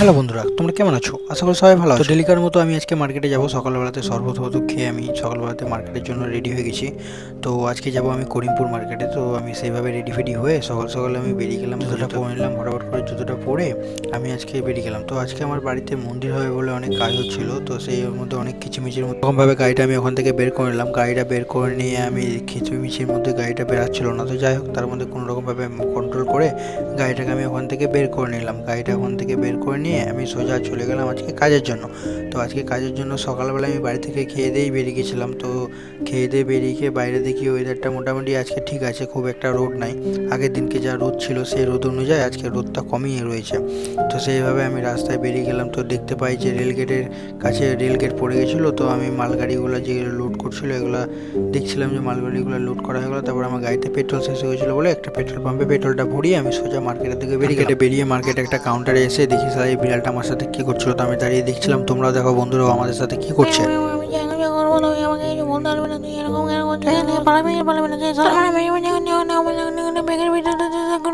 Hello বন্ধুরা তোমরা কেমন আছো? আশা করি সবাই ভালো আছো। ডেলিকার মতো আমি আজকে মার্কেটে যাব। সকালবেলাতে শরবত ফরবত খেয়ে আমি সকালবেলাতে মার্কেটের জন্য রেডি হয়ে গেছি। তো আজকে যাব আমি করিমপুর মার্কেটে। তো আমি সেইভাবে রেডি ফেডি হয়ে সকাল সকালে আমি বেরিয়ে গেলাম জুতোটা পরে নিলাম ফটাফট করে জুতোটা পরে আমি আজকে বেরিয়ে গেলাম। তো আজকে আমার বাড়িতে মন্দির হবে বলে অনেক কাজ হচ্ছিল তো সেই মধ্যে অনেক কিচিমিচির মধ্যে রকমভাবে গাড়িটা আমি ওখান থেকে বের করে নিলাম। গাড়িটা বের করে নিয়ে আমি খিচিমিচির মধ্যে গাড়িটা বেরাচ্ছিল না। তো যাই হোক তার মধ্যে কোনো রকমভাবে কন্ট্রোল করে গাড়িটাকে আমি ওখান থেকে বের করে নিলাম। গাড়িটা ওখান থেকে বের করে নিয়ে আমি সোজা চলে গেলাম আজকে কাজের জন্য। তো আজকে কাজের জন্য সকালবেলা আমি বাড়ি থেকে খেয়ে দিয়েই বেরিয়ে গেছিলাম। তো খেয়ে দিয়ে বেরিয়ে গিয়ে বাইরে দেখি ওয়েদারটা মোটামুটি আজকে ঠিক আছে, খুব একটা রোদ নাই। আগের দিনকে যা রোদ ছিল সেই রোদ অনুযায়ী আজকে রোদটা কমিয়ে রয়েছে। তো সেইভাবে আমি রাস্তায় বেরিয়ে গেলাম। তো দেখতে পাই যে রেলগেটের কাছে রেলগেট পড়ে গেছিল। তো আমি মালগাড়িগুলো যেগুলো লোড করছিল এগুলো দেখছিলাম যে মালগাড়িগুলো লোড করা হয়ে গেলো। তারপর আমার গাড়িতে পেট্রোল শেষ হয়ে গেছিল বলে একটা পেট্রোল পাম্পে পেট্রোলটা ভরিয়ে আমি সোজা মার্কেটের দিকে বেরিয়ে গেটে বেরিয়ে মার্কেটে একটা কাউন্টারে এসে দেখি এই বিড়ালটা আমার সাথে কি করছিল তো আমি দাঁড়িয়ে দেখছিলাম তোমরাও দেখো বন্ধুরাও আমাদের সাথে কি করছে আমাকে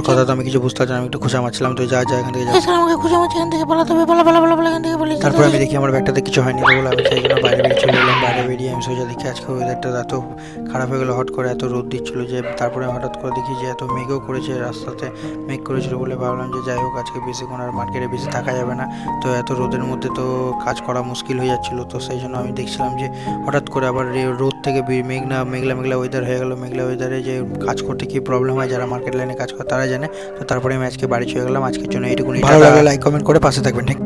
ওর কথা তো আমি কিছু বুঝতে পারছি না, আমি একটু খোঁচা মারছিলাম তুই যা যা এখান থেকে যা। স্যার আমাকে খুঁজে আমার এখান থেকে পালাতে হবে পালা পালা পালা পালা এখান থেকে পালিয়ে তারপর আমি দেখি আমার ব্যাগটাতে কিছু হয়নি বলে আমি সেই জন্য বাইরে বেরিয়ে চলে এলাম বাইরে বেরিয়ে আমি সোজা দেখি আজকে ওয়েদারটা এত খারাপ হয়ে গেলো হট করে এত রোদ দিচ্ছিল যে তারপরে হঠাৎ করে দেখি যে এত মেঘও করেছে রাস্তাতে মেঘ করেছিল বলে ভাবলাম যে যাই হোক আজকে বেশিক্ষণ আর মার্কেটে বেশি থাকা যাবে না। তো এত রোদের মধ্যে তো কাজ করা মুশকিল হয়ে যাচ্ছিল তো সেই জন্য আমি দেখছিলাম যে হঠাৎ করে আবার রে- রোদ থেকে বি- মেঘনা মেঘলা মেঘলা ওয়েদার হয়ে গেলো মেঘলা ওয়েদারে যে কাজ করতে কী প্রবলেম হয় যারা মার্কেট লাইনে কাজ করে তারা জানে। তো তারপরে আমি আজকে বাড়ি চলে গেলাম। আজকের জন্য এইটুকু ভালো লাগলে লাইক কমেন্ট করে পাশে থাকবেন ঠিক?